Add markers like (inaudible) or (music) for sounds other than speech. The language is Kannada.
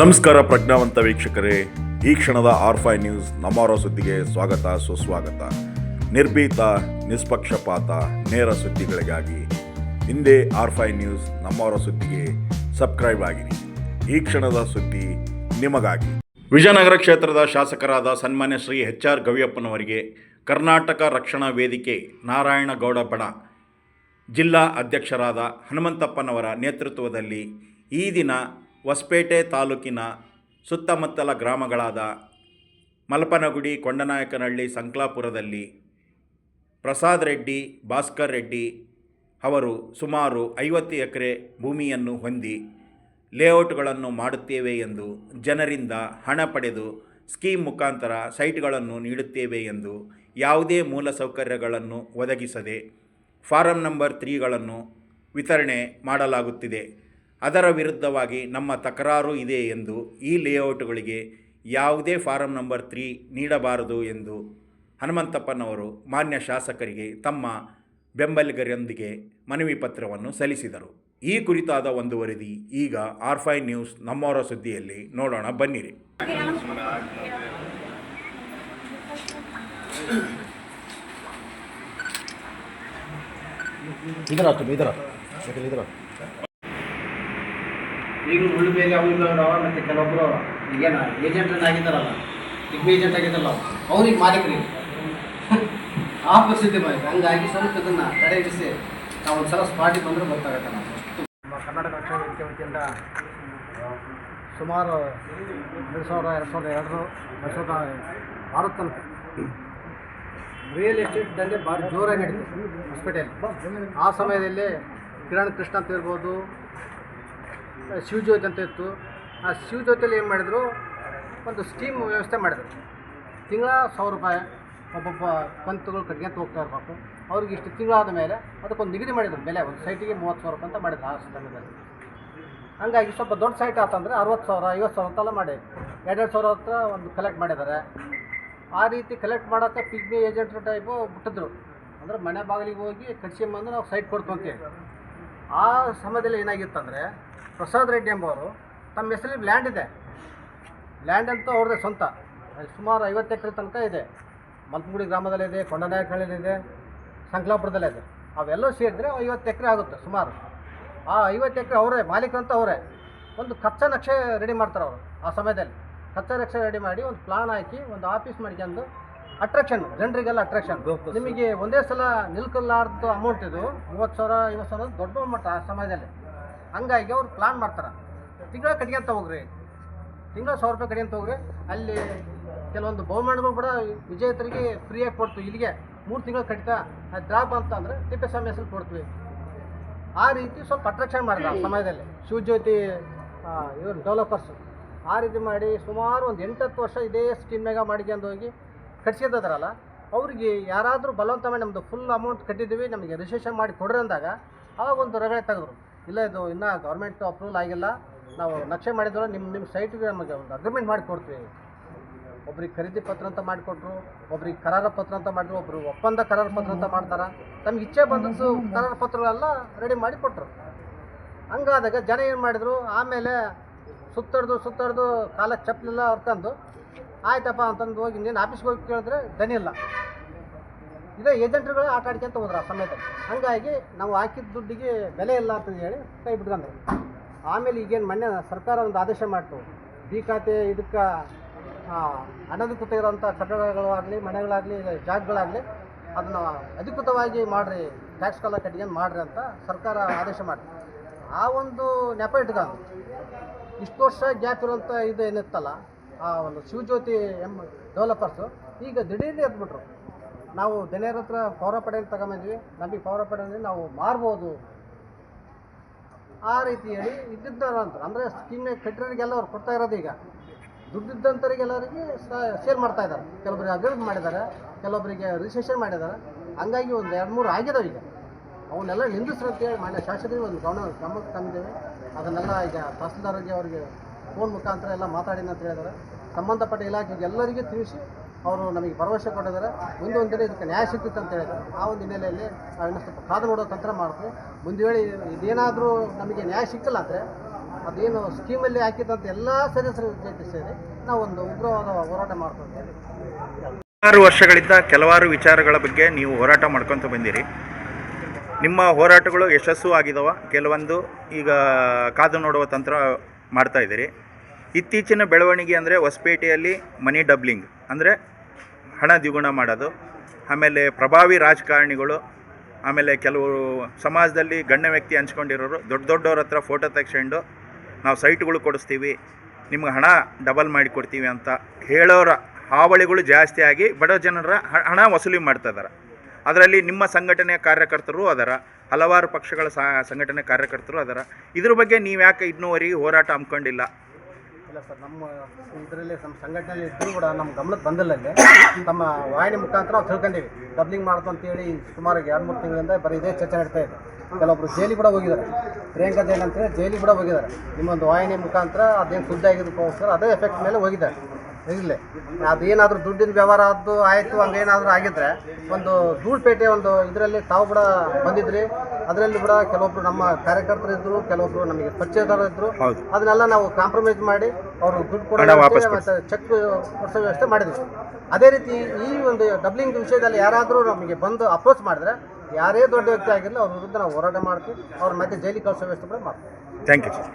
ನಮಸ್ಕಾರ ಪ್ರಜ್ಞಾವಂತ ವೀಕ್ಷಕರೇ. ಈ ಕ್ಷಣದ ಆರ್ಫೈ ನ್ಯೂಸ್ ನಮ್ಮವರ ಸುದ್ದಿಗೆ ಸ್ವಾಗತ, ಸುಸ್ವಾಗತ. ನಿರ್ಭೀತ, ನಿಷ್ಪಕ್ಷಪಾತ, ನೇರ ಸುದ್ದಿಗಳಿಗಾಗಿ ಹಿಂದೆ ಆರ್ಫೈ ನ್ಯೂಸ್ ನಮ್ಮವರ ಸುದ್ದಿಗೆ ಸಬ್ಸ್ಕ್ರೈಬ್ ಆಗಿರಿ. ಈ ಕ್ಷಣದ ಸುದ್ದಿ ನಿಮಗಾಗಿ. ವಿಜಯನಗರ ಕ್ಷೇತ್ರದ ಶಾಸಕರಾದ ಸನ್ಮಾನ್ಯ ಶ್ರೀ ಎಚ್ ಆರ್ ಗವಿಯಪ್ಪನವರಿಗೆ ಕರ್ನಾಟಕ ರಕ್ಷಣಾ ವೇದಿಕೆ ನಾರಾಯಣಗೌಡ ಬಣ ಜಿಲ್ಲಾ ಅಧ್ಯಕ್ಷರಾದ ಹನುಮಂತಪ್ಪನವರ ನೇತೃತ್ವದಲ್ಲಿ ಈ ದಿನ ಹೊಸಪೇಟೆ ತಾಲೂಕಿನ ಸುತ್ತಮುತ್ತಲ ಗ್ರಾಮಗಳಾದ ಮಲಪನಗುಡಿ, ಕೊಂಡನಾಯಕನಹಳ್ಳಿ, ಸಂಕ್ಲಾಪುರದಲ್ಲಿ ಪ್ರಸಾದ್ ರೆಡ್ಡಿ, ಭಾಸ್ಕರ್ ರೆಡ್ಡಿ ಅವರು ಸುಮಾರು ಐವತ್ತು ಎಕರೆ ಭೂಮಿಯನ್ನು ಹೊಂದಿ ಲೇಔಟ್ಗಳನ್ನು ಮಾಡುತ್ತೇವೆ ಎಂದು ಜನರಿಂದ ಹಣ ಪಡೆದು ಸ್ಕೀಮ್ ಮುಖಾಂತರ ಸೈಟ್ಗಳನ್ನು ನೀಡುತ್ತೇವೆ ಎಂದು ಯಾವುದೇ ಮೂಲಸೌಕರ್ಯಗಳನ್ನು ಒದಗಿಸದೆ ಫಾರಂ ನಂಬರ್ ತ್ರೀಗಳನ್ನು ವಿತರಣೆ ಮಾಡಲಾಗುತ್ತಿದೆ. ಅದರ ವಿರುದ್ಧವಾಗಿ ನಮ್ಮ ತಕರಾರು ಇದೆ ಎಂದು ಈ ಲೇಔಟ್ಗಳಿಗೆ ಯಾವುದೇ ಫಾರಂ ನಂಬರ್ ತ್ರೀ ನೀಡಬಾರದು ಎಂದು ಹನುಮಂತಪ್ಪನವರು ಮಾನ್ಯ ಶಾಸಕರಿಗೆ ತಮ್ಮ ಬೆಂಬಲಿಗರೊಂದಿಗೆ ಮನವಿ ಪತ್ರವನ್ನು ಸಲ್ಲಿಸಿದರು. ಈ ಕುರಿತಾದ ಒಂದು ವರದಿ ಈಗ ಆರ್ ಆರ್ಫೈ ನ್ಯೂಸ್ ನಮ್ಮವರ ಸುದ್ದಿಯಲ್ಲಿ ನೋಡೋಣ, ಬನ್ನಿರಿ. ಇದರ ಇದರ ಈಗಲೂ ಹುಳಿ ಬೇಗ ಅವು ಇಲ್ಲವ ಮತ್ತು ಕೆಲವೊಬ್ಬರು ಈಗೇನ ಏಜೆಂಟನ್ನು ಆಗಿದ್ದಾರಲ್ಲ ಇಬ್ಬ ಏಜೆಂಟ್ ಆಗಿದ್ದಲ್ಲ ಅವ್ರಿಗೆ ಮಾಲೀಕರಿ (laughs) ಆ ಪರಿಸ್ಥಿತಿ ಮಾಡಿದೆ ಹಂಗಾಗಿ ಸ್ವಲ್ಪ ಇದನ್ನು ತಡೆಗಟ್ಟಿಸಿ ನಾವು ಒಂದು ಸಲ ಸ್ಪಾಟಿಗೆ ಬಂದರೂ ಗೊತ್ತಾಗುತ್ತೆ ನಾವು ನಮ್ಮ ಕರ್ನಾಟಕ ರಕ್ಷಣಾ ಸುಮಾರು ಎರಡು ಸಾವಿರ, ಎರಡು ಸಾವಿರದ ಎರಡು ಎರಡು ಸಾವಿರದ ಆರು ತನಕ ರಿಯಲ್ ಎಸ್ಟೇಟ್ ದಂಧೆ ಭಾರಿ ಜೋರಾಗಿ ನಡೀತು ಹಾಸ್ಪಿಟಲ್ ಆ ಸಮಯದಲ್ಲಿ ಕಿರಣ್ ಕೃಷ್ಣ ಅಂತ ಇರ್ಬೋದು ಶಿವಜ್ಯೋತಿ ಅಂತ ಇತ್ತು. ಆ ಶಿವಜ್ಯೋತಿಯಲ್ಲಿ ಏನು ಮಾಡಿದರು? ಒಂದು ಸ್ಕೀಮ್ ವ್ಯವಸ್ಥೆ ಮಾಡಿದರು. ತಿಂಗಳ ಸಾವಿರ ರೂಪಾಯಿ ಒಬ್ಬೊಬ್ಬ ಕಂತುಗಳು ಅಂತ ಹೋಗ್ತಾ ಇರಬೇಕು. ಅವ್ರಿಗೆ ಇಷ್ಟು ತಿಂಗಳಾದ ಮೇಲೆ ಅದಕ್ಕೊಂದು ನಿಗದಿ ಮಾಡಿದ್ರು. ಬೆಲೆ ಒಂದು ಸೈಟಿಗೆ ಮೂವತ್ತು ಸಾವಿರ ರೂಪಾಯಿ ಅಂತ ಮಾಡಿದ್ರು ಆ ಸಮಯದಲ್ಲಿ ಹಂಗಾಗಿ ಸ್ವಲ್ಪ ದೊಡ್ಡ ಸೈಟ್ ಆತಂದರೆ ಅರವತ್ತು ಸಾವಿರ, ಐವತ್ತು ಸಾವಿರ ಅಂತೆಲ್ಲ ಮಾಡಿ. ಎರಡೆರಡು ಸಾವಿರ ಹತ್ರ ಒಂದು ಕಲೆಕ್ಟ್ ಮಾಡಿದ್ದಾರೆ. ಆ ರೀತಿ ಕಲೆಕ್ಟ್ ಮಾಡೋಕ್ಕೆ ಪಿಗ್ಮಿ ಏಜೆಂಟ್ರು ಟೈಪು ಬಿಟ್ಟಿದ್ರು. ಅಂದರೆ ಮನೆ ಬಾಗಿಲಿಗೆ ಹೋಗಿ ಕಟ್ಸ್ಕೊಂಬಂದು ನಾವು ಸೈಟ್ ಕೊಡ್ತು ಅಂತೇಳಿ ಆ ಸಮಯದಲ್ಲಿ ಏನಾಗಿತ್ತಂದರೆ ಪ್ರಸಾದ್ ರೆಡ್ಡಿ ಎಂಬವರು ತಮ್ಮ ಹೆಸರಲ್ಲಿ ಲ್ಯಾಂಡ್ ಇದೆ. ಲ್ಯಾಂಡ್ ಅಂತೂ ಅವ್ರದ್ದೇ ಸ್ವಂತ. ಸುಮಾರು ಐವತ್ತು ಎಕರೆ ತನಕ ಇದೆ. ಮಲ್ಪಗುಡಿ ಗ್ರಾಮದಲ್ಲಿದೆ ಕೊಂಡನಾಯಕನಹಳ್ಳಿಯಲ್ಲಿದೆ ಸಂಕಲಾಪುರದಲ್ಲಿದೆ ಅವೆಲ್ಲವೂ ಸೇರಿದ್ರೆ ಐವತ್ತು ಎಕರೆ ಆಗುತ್ತೆ ಸುಮಾರು. ಆ ಐವತ್ತು ಎಕರೆ ಅವರೇ, ಮಾಲೀಕರಂತ ಅವರೇ. ಒಂದು ಕಚ್ಚಾ ನಕ್ಷೆ ರೆಡಿ ಮಾಡ್ತಾರೆ ಅವರು ಆ ಸಮಯದಲ್ಲಿ. ಕಚ್ಚಾ ನಕ್ಷೆ ರೆಡಿ ಮಾಡಿ ಒಂದು ಪ್ಲಾನ್ ಹಾಕಿ ಒಂದು ಆಫೀಸ್ ಮಾಡ್ಕೊಂಡು ಅಟ್ರಾಕ್ಷನ್ ಜನರಿಗೆಲ್ಲ ಅಟ್ರಾಕ್ಷನ್ ನಿಮಗೆ ಒಂದೇ ಸಲ ನಿಲ್ಕಲಾರ್ದು ಅಮೌಂಟ್ ಇದು ಮೂವತ್ತು ಸಾವಿರ ಐವತ್ತು ಸಾವಿರ ದೊಡ್ಡ ಅಮೌಂಟ್ ಆ ಸಮಯದಲ್ಲಿ. ಹಂಗಾಗಿ ಅವ್ರು ಪ್ಲಾನ್ ಮಾಡ್ತಾರೆ. ತಿಂಗಳ ಕಟ್ಕೊಂತ ಹೋಗ್ರಿ. ತಿಂಗಳ ಸಾವಿರ ರೂಪಾಯಿ ಕಟ್ಕೊಂತ ಹೋಗ್ರಿ. ಅಲ್ಲಿ ಕೆಲವೊಂದು ಬಹುಮಾನಗಳು ಕೂಡ ವಿಜೇತರಿಗೆ ಫ್ರೀಯಾಗಿ ಕೊಡ್ತು. ಇಲ್ಲಿಗೆ ಮೂರು ತಿಂಗಳು ಕಡಿತ ಅದು ಡ್ರಾಪ್ ಅಂತ ಅಂದರೆ ತಿಪ್ಪೇಸ್ವಾಮಿ ಹೆಸರು ಕೊಡ್ತೀವಿ. ಆ ರೀತಿ ಸ್ವಲ್ಪ ಅಟ್ರಾಕ್ಷನ್ ಮಾಡಿದ ಆ ಸಮಯದಲ್ಲಿ. ಶಿವಜ್ಯೋತಿ ಇವರು ಡೆವಲಪರ್ಸ್ ಆ ರೀತಿ ಮಾಡಿ ಸುಮಾರು ಒಂದು ಎಂಟತ್ತು ವರ್ಷ ಇದೇ ಸ್ಕೀಮ್ನಾಗ ಮಾಡ್ಕೊಂಡು ಹೋಗಿ ಕಟ್ಸಿದ್ದರಲ್ಲ ಅವ್ರಿಗೆ ಯಾರಾದರೂ ಬಲವಂತ ಮಾಡಿ ನಮ್ಮದು ಫುಲ್ ಅಮೌಂಟ್ ಕಟ್ಟಿದ್ದೀವಿ, ನಮಗೆ ರಿಜಿಸ್ಟ್ರೇಷನ್ ಮಾಡಿ ಕೊಡ್ರಿ ಅಂದಾಗ ಆವಾಗ ಒಂದು ರಗಳೆ ತೆಗೆದ್ರು. ಇಲ್ಲ, ಇದು ಇನ್ನೂ ಗೌರ್ಮೆಂಟ್ ಅಪ್ರೂವಲ್ ಆಗಿಲ್ಲ. ನಾವು ನಕ್ಷೆ ಮಾಡಿದ್ರು ನಿಮ್ಮ ನಿಮ್ಮ ಸೈಟ್ಗೆ ನಮಗೆ ಒಂದು ಅಗ್ರಿಮೆಂಟ್ ಮಾಡಿ ಕೊಡ್ತೀವಿ. ಒಬ್ರಿಗೆ ಖರೀದಿ ಪತ್ರ ಅಂತ ಮಾಡಿಕೊಟ್ರು ಒಬ್ರಿಗೆ ಕರಾರ ಪತ್ರ ಅಂತ ಮಾಡಿದ್ರು, ಒಬ್ರು ಒಪ್ಪಂದ ಕರಾರ ಪತ್ರ ಅಂತ ಮಾಡ್ತಾರೆ. ತಮ್ಗೆ ಇಚ್ಛೆ ಬಂದದ್ದು ಕರಾರ ಪತ್ರಗಳೆಲ್ಲ ರೆಡಿ ಮಾಡಿ ಕೊಟ್ಟರು ಹಂಗಾದಾಗ ಜನ ಏನು ಮಾಡಿದ್ರು, ಆಮೇಲೆ ಸುತ್ತಡ್ದು ಸುತ್ತಡ್ದು ಕಾಲಕ್ಕೆ ಚಪ್ಪಲೆಲ್ಲ ಹೊರ್ಕೊಂಡು ಆಯ್ತಪ್ಪ ಅಂತಂದು ಹೋಗಿ ನೀನು ಆಫೀಸ್ಗೆ ಹೋಗಿ ಕೇಳಿದ್ರೆ ದನಿ ಇಲ್ಲ. ಇದೇ ಏಜೆಂಟ್ರುಗಳು ಆಟ ಆಡ್ಕೊಂತ ಹೋದ್ರ ಸಮಯದಲ್ಲಿ. ಹಂಗಾಗಿ ನಾವು ಹಾಕಿದ ದುಡ್ಡಿಗೆ ಬೆಲೆ ಇಲ್ಲ ಅಂತ ಹೇಳಿ ಕೈ ಬಿಟ್ಕೊಂಡ್ರು. ಆಮೇಲೆ ಈಗೇನು ಮೊನ್ನೆ ಸರ್ಕಾರ ಒಂದು ಆದೇಶ ಮಾಡಿತು. ಬಿ ಖಾತೆ ಇದಕ್ಕೆ ಅನಧಿಕೃತ ಇರೋಂಥ ಕಟ್ಟಡಗಳು ಆಗಲಿ ಮನೆಗಳಾಗಲಿ, ಜಾಗಗಳಾಗಲಿ ಅದನ್ನು ಅಧಿಕೃತವಾಗಿ ಮಾಡಿರಿ ಟ್ಯಾಕ್ಸ್ ಕಾಲ ಕಟ್ಕೊಂಡು ಮಾಡಿರಿ ಅಂತ ಸರ್ಕಾರ ಆದೇಶ ಮಾಡಿ ಆ ಒಂದು ನೆಪ ಇಟ್ಕೊಂಡು ಇಷ್ಟು ವರ್ಷ ಗ್ಯಾಪ್ ಇರೋಂಥ ಇದು ಏನಿತ್ತಲ್ಲ ಆ ಒಂದು ಶಿವಜ್ಯೋತಿ ಎಂ ಡೆವಲಪರ್ಸು, ಈಗ ದಿಢೀರ್ನೇ ಎದ್ಬಿಟ್ರು ನಾವು ದನಿಯರ ಹತ್ರ ಪೌರ ಪಡೆಯಲ್ಲಿ ತಗೊಂಬಂದ್ವಿ, ನಮಗೆ ಪೌರ ಪಡೆಯಲ್ಲಿ ನಾವು ಮಾರ್ಬೋದು. ಆ ರೀತಿ ಹೇಳಿ ಇದ್ದಿದ್ದಾರ ಅಂತ ಅಂದರೆ ಸ್ಕೀಮ್ನ ಕೆಟ್ಟರಿಗೆಲ್ಲ ಅವ್ರು ಕೊಡ್ತಾ ಇರೋದು ಈಗ. ದುಡ್ಡಿದ್ದಂಥವ್ರಿಗೆಲ್ಲರಿಗೆ ಶೇರ್ ಮಾಡ್ತಾ ಇದ್ದಾರೆ. ಕೆಲವೊಬ್ಬರಿಗೆ ಅಗ್ರಿಮೆಂಟ್ ಮಾಡಿದ್ದಾರೆ ಕೆಲವೊಬ್ಬರಿಗೆ ರಿಜಿಸ್ಟ್ರೇಷನ್ ಮಾಡಿದ್ದಾರೆ. ಹಂಗಾಗಿ ಒಂದು ಎರಡು ಮೂರು ಆಗಿದಾವೆ ಈಗ. ಅವನ್ನೆಲ್ಲ ನಿಂದಿಸ್ರು ಅಂತೇಳಿ ಮಾನ್ಯ ಶಾಸಕರಿಗೆ ಒಂದು ಗಮನ ಗಮನಕ್ಕೆ ತಂದಿದ್ದೇವೆ. ಅದನ್ನೆಲ್ಲ ಈಗ ತಹಸೀಲ್ದಾರ್ಗೆ ಅವರಿಗೆ ಫೋನ್ ಮುಖಾಂತರ ಎಲ್ಲ ಮಾತಾಡಿನ ಅಂತ ಹೇಳಿದ್ದಾರೆ ಸಂಬಂಧಪಟ್ಟ ಇಲಾಖೆಗೆ ಎಲ್ಲರಿಗೂ ತಿಳಿಸಿ ಅವರು ನಮಗೆ ಭರವಸೆ ಕೊಟ್ಟಿದ್ದಾರೆ. ಮುಂದೆ ಒಂದು ದಿನ ಇದಕ್ಕೆ ನ್ಯಾಯ ಸಿಗ್ತಿತ್ತು ಅಂತ ಹೇಳಿದ್ದಾರೆ. ಆ ಒಂದು ಹಿನ್ನೆಲೆಯಲ್ಲಿ ನಾವು ಇನ್ನೂ ಸ್ವಲ್ಪ ಕಾದು ನೋಡೋ ತಂತ್ರ ಮಾಡ್ತೀವಿ. ಮುಂದೆ ಹೇಳಿ ಇದೇನಾದರೂ ನಮಗೆ ನ್ಯಾಯ ಸಿಕ್ಕಿಲ್ಲ ಅಂದರೆ ಅದೇನು ಸ್ಕೀಮಲ್ಲಿ ಹಾಕಿದಂಥ ಎಲ್ಲ ಸದಸ್ಯರ ಜೊತೆ ಸೇರಿ ನಾವು ಒಂದು ಉಗ್ರವಾದ ಹೋರಾಟ ಮಾಡ್ತೀವಿ ಹಲವಾರು ವರ್ಷಗಳಿಂದ ಕೆಲವಾರು ವಿಚಾರಗಳ ಬಗ್ಗೆ ನೀವು ಹೋರಾಟ ಮಾಡ್ಕೊತ ಬಂದಿರಿ. ನಿಮ್ಮ ಹೋರಾಟಗಳು ಯಶಸ್ಸು ಆಗಿದವ. ಕೆಲವೊಂದು ಈಗ ಕಾದು ನೋಡುವ ತಂತ್ರ ಮಾಡ್ತಾ ಇದ್ದೀರಿ. ಇತ್ತೀಚಿನ ಬೆಳವಣಿಗೆ ಅಂದರೆ ಹೊಸಪೇಟೆಯಲ್ಲಿ ಮನಿ ಡಬ್ಲಿಂಗ್ ಅಂದರೆ ಹಣ ದ್ವಿಗುಣ ಮಾಡೋದು. ಆಮೇಲೆ ಪ್ರಭಾವಿ ರಾಜಕಾರಣಿಗಳು, ಆಮೇಲೆ ಕೆಲವರು ಸಮಾಜದಲ್ಲಿ ಗಣ್ಯ ವ್ಯಕ್ತಿ ಹಂಚ್ಕೊಂಡಿರೋರು, ದೊಡ್ಡ ದೊಡ್ಡವ್ರ ಹತ್ರ ಫೋಟೋ ತೆಗ್ಸ್ಕೊಂಡು ನಾವು ಸೈಟ್ಗಳು ಕೊಡಿಸ್ತೀವಿ, ನಿಮ್ಗೆ ಹಣ ಡಬಲ್ ಮಾಡಿ ಕೊಡ್ತೀವಿ ಅಂತ ಹೇಳೋರ ಹಾವಳಿಗಳು ಜಾಸ್ತಿ ಆಗಿ ಬಡ ಜನರ ಹಣ ವಸೂಲಿ ಮಾಡ್ತಾ ಇದ್ದಾರೆ ಅದರಲ್ಲಿ ನಿಮ್ಮ ಸಂಘಟನೆಯ ಕಾರ್ಯಕರ್ತರು ಅದರ ಹಲವಾರು ಪಕ್ಷಗಳ ಸಂಘಟನೆ ಕಾರ್ಯಕರ್ತರು ಅದರ, ಇದ್ರ ಬಗ್ಗೆ ನೀವು ಯಾಕೆ ಇನ್ನೂವರೆಗೆ ಹೋರಾಟ ಹಮ್ಮಿಕೊಂಡಿಲ್ಲ? ಇಲ್ಲ ಸರ್, ನಮ್ಮ ಇದರಲ್ಲಿ ನಮ್ಮ ಸಂಘಟನೆಯಲ್ಲಿ ಇದ್ದರೂ ಕೂಡ ನಮ್ಮ ಗಮನಕ್ಕೆ ಬಂದಿಲ್ಲ ನಮ್ಮ ವಾಹಿನಿ ಮುಖಾಂತರ ನಾವು ತಿಳ್ಕೊಂಡೀವಿ. ಡಬ್ಲಿಂಗ್ ಮಾಡ್ತು ಅಂತೇಳಿ ಸುಮಾರು ಎರಡು, ಮೂರು ತಿಂಗಳಿಂದ ಬರೀ ಇದೇ ಚರ್ಚೆ ನಡೀತಾ ಇದೆ. ಕೆಲವೊಬ್ರು ಜೈಲಿ ಕೂಡ ಹೋಗಿದ್ದಾರೆ. ಪ್ರಿಯಾಂಕಾ ಜೈಲ್ ಅಂತೇಳಿ ಜೈಲಿಗೆ ಕೂಡ ಹೋಗಿದ್ದಾರೆ. ನಿಮ್ಮೊಂದು ವಾಹಿನಿ ಮುಖಾಂತರ ಅದೇನು ಸುದ್ದಿ ಆಗಿದ್ದಕ್ಕೋಸ್ಕರ ಅದೇ ಎಫೆಕ್ಟ್ ಮೇಲೆ ಹೋಗಿದ್ದಾರೆ. ಇರಲಿ. ಅದೇನಾದರೂ ದುಡ್ಡಿನ ವ್ಯವಹಾರ ಆದ್ದು ಆಯಿತು ಹಂಗೇನಾದರೂ ಆಗಿದ್ರೆ ಒಂದು ಧೂಳ್ಪೇಟೆ ಒಂದು ಇದರಲ್ಲಿ ತಾವು ಕೂಡ ಬಂದಿದ್ರಿ. ಅದರಲ್ಲಿ ಕೂಡ ಕೆಲವೊಬ್ರು ನಮ್ಮ ಕಾರ್ಯಕರ್ತರು ಇದ್ರು ಕೆಲವೊಬ್ರು ನಮಗೆ ಪರಿಚಯದವರು ಇದ್ರು. ಅದನ್ನೆಲ್ಲ ನಾವು ಕಾಂಪ್ರಮೈಸ್ ಮಾಡಿ ಅವರು ದುಡ್ಡು ಕೊಡೋ ಮತ್ತು ಚೆಕ್ ಕೊಡಿಸೋ ವ್ಯವಸ್ಥೆ ಮಾಡಿದ್ವಿ. ಅದೇ ರೀತಿ ಈ ಒಂದು ಡಬ್ಲಿಂಗ್ ವಿಷಯದಲ್ಲಿ ಯಾರಾದರೂ ನಮಗೆ ಬಂದು ಅಪ್ರೋಚ್ ಮಾಡಿದ್ರೆ ಯಾರೇ ದೊಡ್ಡ ವ್ಯಕ್ತಿ ಆಗಿರಲಿ ಅವ್ರ ವಿರುದ್ಧ ನಾವು ಹೋರಾಟ ಮಾಡ್ತೀವಿ. ಅವ್ರ ಮತ್ತೆ ಜೈಲಿಗೆ ಕಳಿಸೋ ವ್ಯವಸ್ಥೆ ಕೂಡ ಮಾಡ್ತೀವಿ. Thank you sir